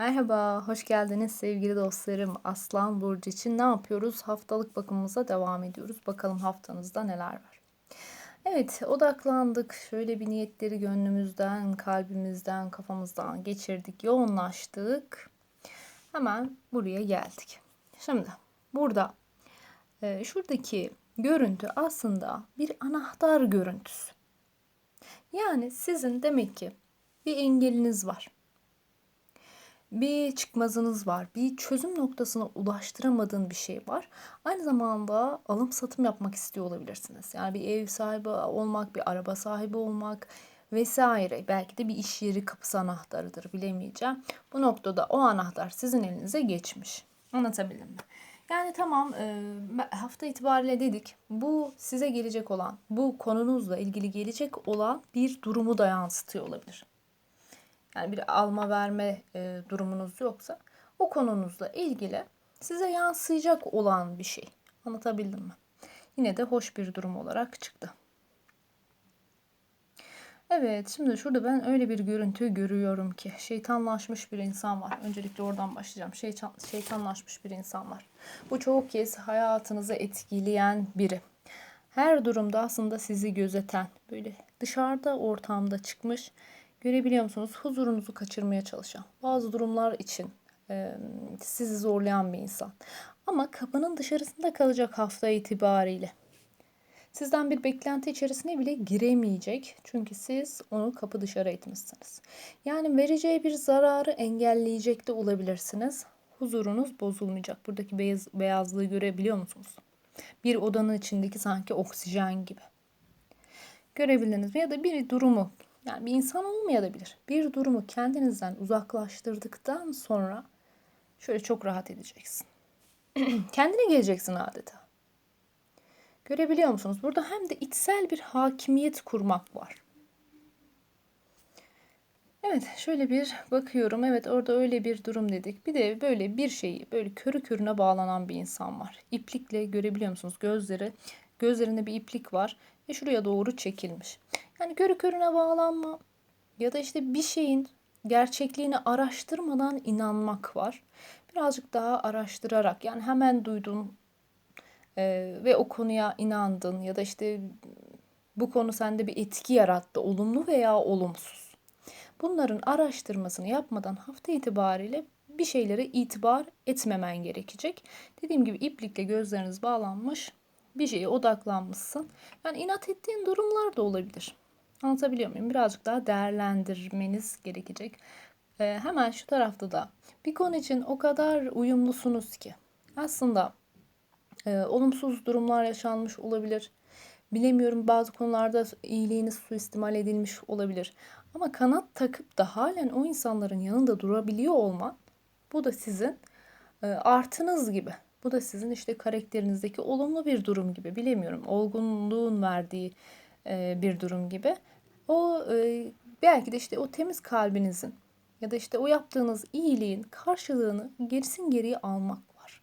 Merhaba, hoş geldiniz sevgili dostlarım. Aslan Burcu için ne yapıyoruz? Haftalık bakımımıza devam ediyoruz. Bakalım haftanızda neler var. Evet, odaklandık. Şöyle bir niyetleri gönlümüzden, kalbimizden, kafamızdan geçirdik, yoğunlaştık. Hemen buraya geldik. Şimdi burada e, şuradaki görüntü aslında bir anahtar görüntüsü. Yani sizin demek ki bir engeliniz var bir çıkmazınız var. Bir çözüm noktasına ulaştıramadığın bir şey var. Aynı zamanda alım satım yapmak istiyor olabilirsiniz. Yani bir ev sahibi olmak, bir araba sahibi olmak vesaire. Belki de bir iş yeri kapısı anahtarıdır bilemeyeceğim. Bu noktada o anahtar sizin elinize geçmiş. Anlatabildim mi? Yani tamam hafta itibariyle dedik bu size gelecek olan bu konunuzla ilgili gelecek olan bir durumu da yansıtıyor olabilir yani bir alma verme e, durumunuz yoksa o konunuzla ilgili size yansıyacak olan bir şey. Anlatabildim mi? Yine de hoş bir durum olarak çıktı. Evet şimdi şurada ben öyle bir görüntü görüyorum ki şeytanlaşmış bir insan var. Öncelikle oradan başlayacağım. Şeytan, şeytanlaşmış bir insan var. Bu çok kez hayatınızı etkileyen biri. Her durumda aslında sizi gözeten böyle dışarıda ortamda çıkmış Görebiliyor musunuz? Huzurunuzu kaçırmaya çalışan, bazı durumlar için e, sizi zorlayan bir insan. Ama kapının dışarısında kalacak hafta itibariyle. Sizden bir beklenti içerisine bile giremeyecek. Çünkü siz onu kapı dışarı etmişsiniz. Yani vereceği bir zararı engelleyecek de olabilirsiniz. Huzurunuz bozulmayacak. Buradaki beyaz, beyazlığı görebiliyor musunuz? Bir odanın içindeki sanki oksijen gibi. Görebildiniz mi? Ya da bir durumu yani bir insan olmayabilir. Bir durumu kendinizden uzaklaştırdıktan sonra şöyle çok rahat edeceksin. Kendine geleceksin adeta. Görebiliyor musunuz? Burada hem de içsel bir hakimiyet kurmak var. Evet şöyle bir bakıyorum. Evet orada öyle bir durum dedik. Bir de böyle bir şeyi böyle körü körüne bağlanan bir insan var. İplikle görebiliyor musunuz? Gözleri gözlerinde bir iplik var ve şuraya doğru çekilmiş. Yani körü körüne bağlanma ya da işte bir şeyin gerçekliğini araştırmadan inanmak var. Birazcık daha araştırarak yani hemen duydun e, ve o konuya inandın ya da işte bu konu sende bir etki yarattı olumlu veya olumsuz. Bunların araştırmasını yapmadan hafta itibariyle bir şeylere itibar etmemen gerekecek. Dediğim gibi iplikle gözleriniz bağlanmış bir şeye odaklanmışsın. Yani inat ettiğin durumlar da olabilir. Anlatabiliyor muyum? Birazcık daha değerlendirmeniz gerekecek. Ee, hemen şu tarafta da bir konu için o kadar uyumlusunuz ki aslında e, olumsuz durumlar yaşanmış olabilir. Bilemiyorum bazı konularda iyiliğiniz suistimal edilmiş olabilir. Ama kanat takıp da halen o insanların yanında durabiliyor olman bu da sizin e, artınız gibi. Bu da sizin işte karakterinizdeki olumlu bir durum gibi. Bilemiyorum. Olgunluğun verdiği e, bir durum gibi. O e, belki de işte o temiz kalbinizin ya da işte o yaptığınız iyiliğin karşılığını gerisin geriye almak var.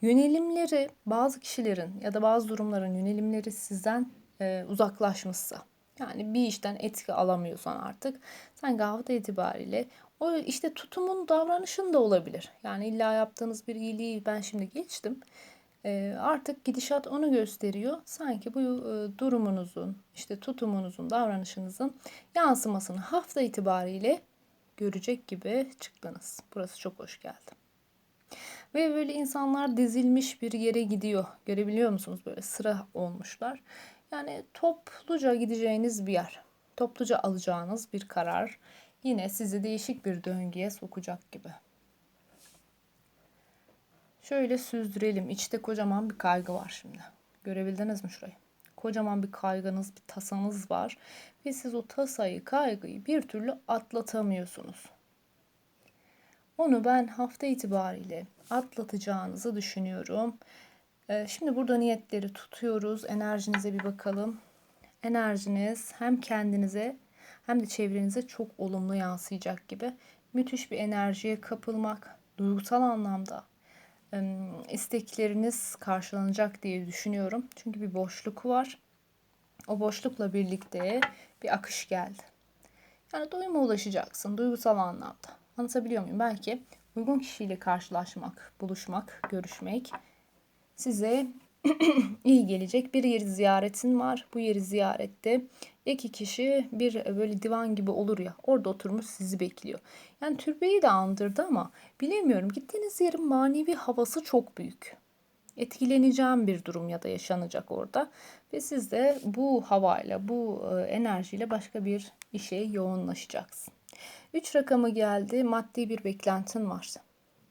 Yönelimleri bazı kişilerin ya da bazı durumların yönelimleri sizden e, uzaklaşmışsa yani bir işten etki alamıyorsan artık sen gavda itibariyle o işte tutumun davranışın da olabilir. Yani illa yaptığınız bir iyiliği ben şimdi geçtim. E, artık gidişat onu gösteriyor. Sanki bu e, durumunuzun, işte tutumunuzun, davranışınızın yansımasını hafta itibariyle görecek gibi çıktınız. Burası çok hoş geldi. Ve böyle insanlar dizilmiş bir yere gidiyor. Görebiliyor musunuz? Böyle sıra olmuşlar. Yani topluca gideceğiniz bir yer. Topluca alacağınız bir karar. Yine sizi değişik bir döngüye sokacak gibi. Şöyle süzdürelim. İçte kocaman bir kaygı var şimdi. Görebildiniz mi şurayı? Kocaman bir kaygınız, bir tasanız var. Ve siz o tasayı, kaygıyı bir türlü atlatamıyorsunuz. Onu ben hafta itibariyle atlatacağınızı düşünüyorum. Ee, şimdi burada niyetleri tutuyoruz. Enerjinize bir bakalım. Enerjiniz hem kendinize hem de çevrenize çok olumlu yansıyacak gibi müthiş bir enerjiye kapılmak, duygusal anlamda istekleriniz karşılanacak diye düşünüyorum. Çünkü bir boşluk var. O boşlukla birlikte bir akış geldi. Yani doyuma ulaşacaksın duygusal anlamda. Anlatabiliyor muyum? Belki uygun kişiyle karşılaşmak, buluşmak, görüşmek size iyi gelecek. Bir yeri ziyaretin var. Bu yeri ziyarette iki kişi bir böyle divan gibi olur ya orada oturmuş sizi bekliyor. Yani türbeyi de andırdı ama bilemiyorum gittiğiniz yerin manevi havası çok büyük. Etkileneceğim bir durum ya da yaşanacak orada ve siz de bu havayla, bu e, enerjiyle başka bir işe yoğunlaşacaksın. 3 rakamı geldi. Maddi bir beklentin varsa.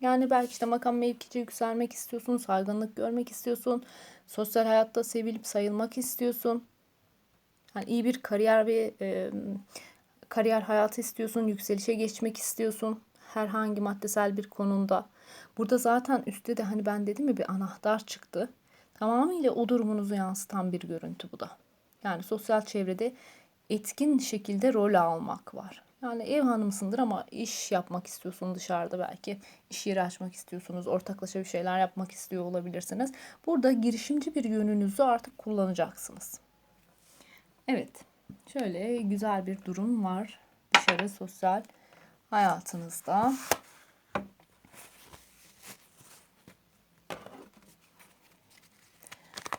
Yani belki işte makam mevkice yükselmek istiyorsun, saygınlık görmek istiyorsun, sosyal hayatta sevilip sayılmak istiyorsun. Yani iyi bir kariyer ve kariyer hayatı istiyorsun, yükselişe geçmek istiyorsun herhangi maddesel bir konumda. Burada zaten üstte de hani ben dedim ya bir anahtar çıktı. Tamamıyla o durumunuzu yansıtan bir görüntü bu da. Yani sosyal çevrede etkin şekilde rol almak var. Yani ev hanımsındır ama iş yapmak istiyorsun dışarıda belki. iş yeri açmak istiyorsunuz. Ortaklaşa bir şeyler yapmak istiyor olabilirsiniz. Burada girişimci bir yönünüzü artık kullanacaksınız. Evet. Şöyle güzel bir durum var. Dışarı sosyal hayatınızda.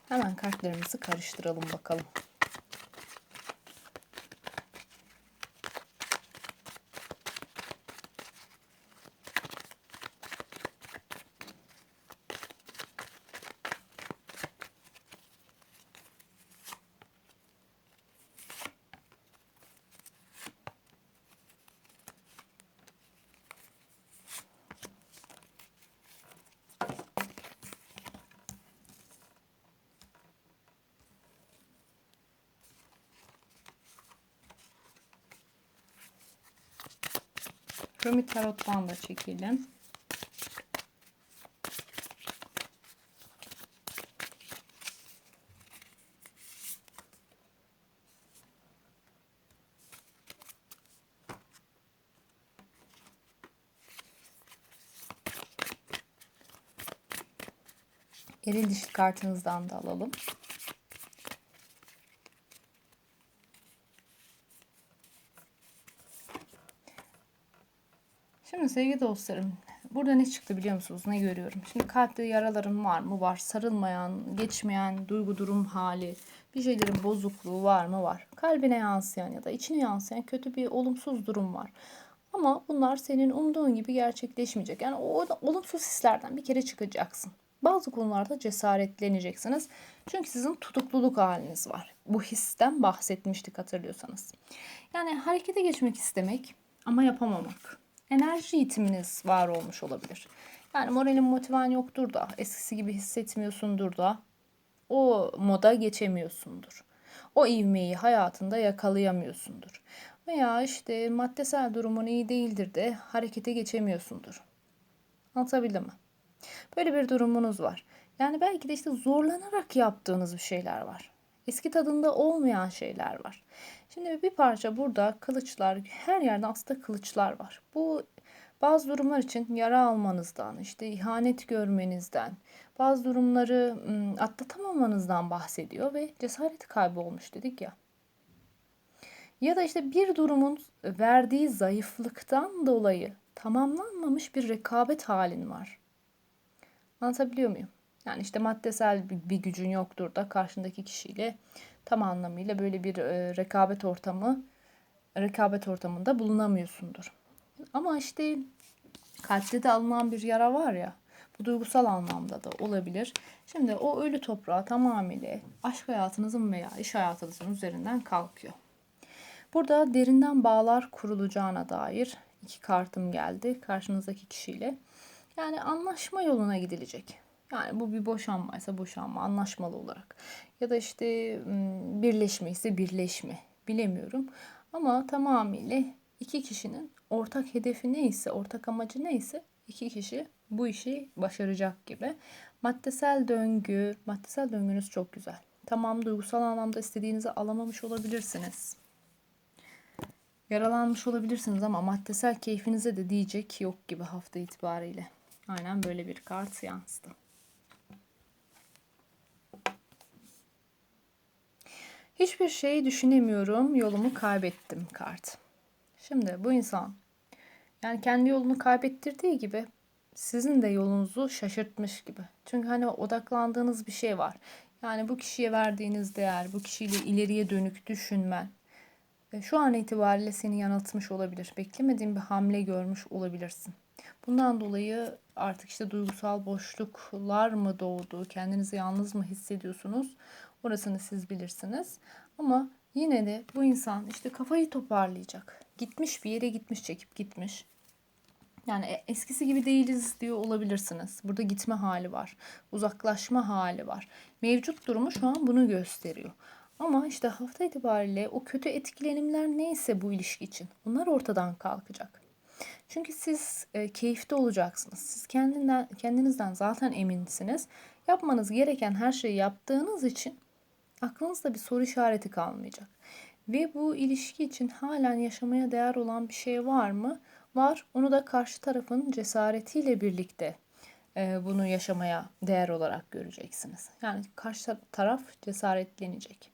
Hemen kartlarımızı karıştıralım bakalım. Rumi Tarot'tan da çekelim. Eril dişli kartınızdan da alalım. Şimdi sevgili dostlarım burada ne çıktı biliyor musunuz? Ne görüyorum? Şimdi kalpte yaralarım var mı? Var. Sarılmayan, geçmeyen duygu durum hali, bir şeylerin bozukluğu var mı? Var. Kalbine yansıyan ya da içine yansıyan kötü bir olumsuz durum var. Ama bunlar senin umduğun gibi gerçekleşmeyecek. Yani o olumsuz hislerden bir kere çıkacaksın. Bazı konularda cesaretleneceksiniz. Çünkü sizin tutukluluk haliniz var. Bu histen bahsetmiştik hatırlıyorsanız. Yani harekete geçmek istemek ama yapamamak enerji yitiminiz var olmuş olabilir. Yani moralin motivan yoktur da eskisi gibi hissetmiyorsundur da o moda geçemiyorsundur. O ivmeyi hayatında yakalayamıyorsundur. Veya işte maddesel durumun iyi değildir de harekete geçemiyorsundur. Anlatabildim mi? Böyle bir durumunuz var. Yani belki de işte zorlanarak yaptığınız bir şeyler var. Eski tadında olmayan şeyler var. Şimdi bir parça burada kılıçlar, her yerde aslında kılıçlar var. Bu bazı durumlar için yara almanızdan, işte ihanet görmenizden, bazı durumları atlatamamanızdan bahsediyor ve cesaret kaybı olmuş dedik ya. Ya da işte bir durumun verdiği zayıflıktan dolayı tamamlanmamış bir rekabet halin var. Anlatabiliyor muyum? Yani işte maddesel bir, gücün yoktur da karşındaki kişiyle tam anlamıyla böyle bir e, rekabet ortamı rekabet ortamında bulunamıyorsundur. Ama işte kalpte de alınan bir yara var ya bu duygusal anlamda da olabilir. Şimdi o ölü toprağı tamamıyla aşk hayatınızın veya iş hayatınızın üzerinden kalkıyor. Burada derinden bağlar kurulacağına dair iki kartım geldi karşınızdaki kişiyle. Yani anlaşma yoluna gidilecek. Yani bu bir boşanma ise boşanma anlaşmalı olarak. Ya da işte birleşme ise birleşme bilemiyorum. Ama tamamıyla iki kişinin ortak hedefi neyse, ortak amacı neyse iki kişi bu işi başaracak gibi. Maddesel döngü, maddesel döngünüz çok güzel. Tamam duygusal anlamda istediğinizi alamamış olabilirsiniz. Yaralanmış olabilirsiniz ama maddesel keyfinize de diyecek yok gibi hafta itibariyle. Aynen böyle bir kart yansıdı. Hiçbir şey düşünemiyorum, yolumu kaybettim kart. Şimdi bu insan Yani kendi yolunu kaybettirdiği gibi sizin de yolunuzu şaşırtmış gibi. Çünkü hani odaklandığınız bir şey var. Yani bu kişiye verdiğiniz değer, bu kişiyle ileriye dönük düşünmen e, şu an itibariyle seni yanıltmış olabilir. Beklemediğin bir hamle görmüş olabilirsin. Bundan dolayı artık işte duygusal boşluklar mı doğdu, kendinizi yalnız mı hissediyorsunuz? Orasını siz bilirsiniz. Ama yine de bu insan işte kafayı toparlayacak. Gitmiş bir yere gitmiş, çekip gitmiş. Yani e- eskisi gibi değiliz diyor olabilirsiniz. Burada gitme hali var. Uzaklaşma hali var. Mevcut durumu şu an bunu gösteriyor. Ama işte hafta itibariyle o kötü etkilenimler neyse bu ilişki için onlar ortadan kalkacak. Çünkü siz e, keyifte olacaksınız. Siz kendinden, kendinizden zaten eminsiniz. Yapmanız gereken her şeyi yaptığınız için aklınızda bir soru işareti kalmayacak. Ve bu ilişki için halen yaşamaya değer olan bir şey var mı? Var. Onu da karşı tarafın cesaretiyle birlikte e, bunu yaşamaya değer olarak göreceksiniz. Yani karşı taraf cesaretlenecek.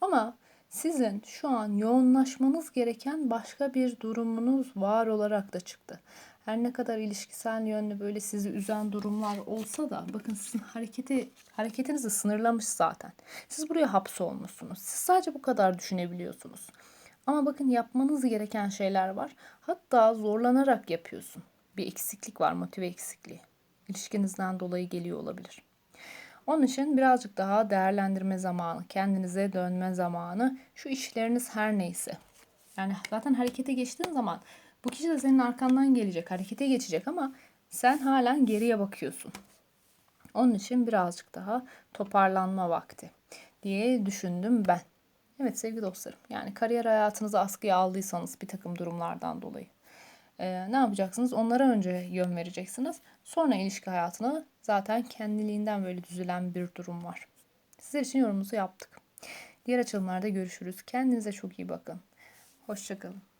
Ama sizin şu an yoğunlaşmanız gereken başka bir durumunuz var olarak da çıktı. Her ne kadar ilişkisel yönlü böyle sizi üzen durumlar olsa da bakın sizin hareketi hareketinizi sınırlamış zaten. Siz buraya hapsolmuşsunuz. Siz sadece bu kadar düşünebiliyorsunuz. Ama bakın yapmanız gereken şeyler var. Hatta zorlanarak yapıyorsun. Bir eksiklik var, motive eksikliği. İlişkinizden dolayı geliyor olabilir. Onun için birazcık daha değerlendirme zamanı, kendinize dönme zamanı, şu işleriniz her neyse. Yani zaten harekete geçtiğin zaman bu kişi de senin arkandan gelecek, harekete geçecek ama sen halen geriye bakıyorsun. Onun için birazcık daha toparlanma vakti diye düşündüm ben. Evet sevgili dostlarım yani kariyer hayatınızı askıya aldıysanız bir takım durumlardan dolayı e, ne yapacaksınız? Onlara önce yön vereceksiniz. Sonra ilişki hayatına zaten kendiliğinden böyle düzülen bir durum var. Sizler için yorumumuzu yaptık. Diğer açılımlarda görüşürüz. Kendinize çok iyi bakın. Hoşçakalın.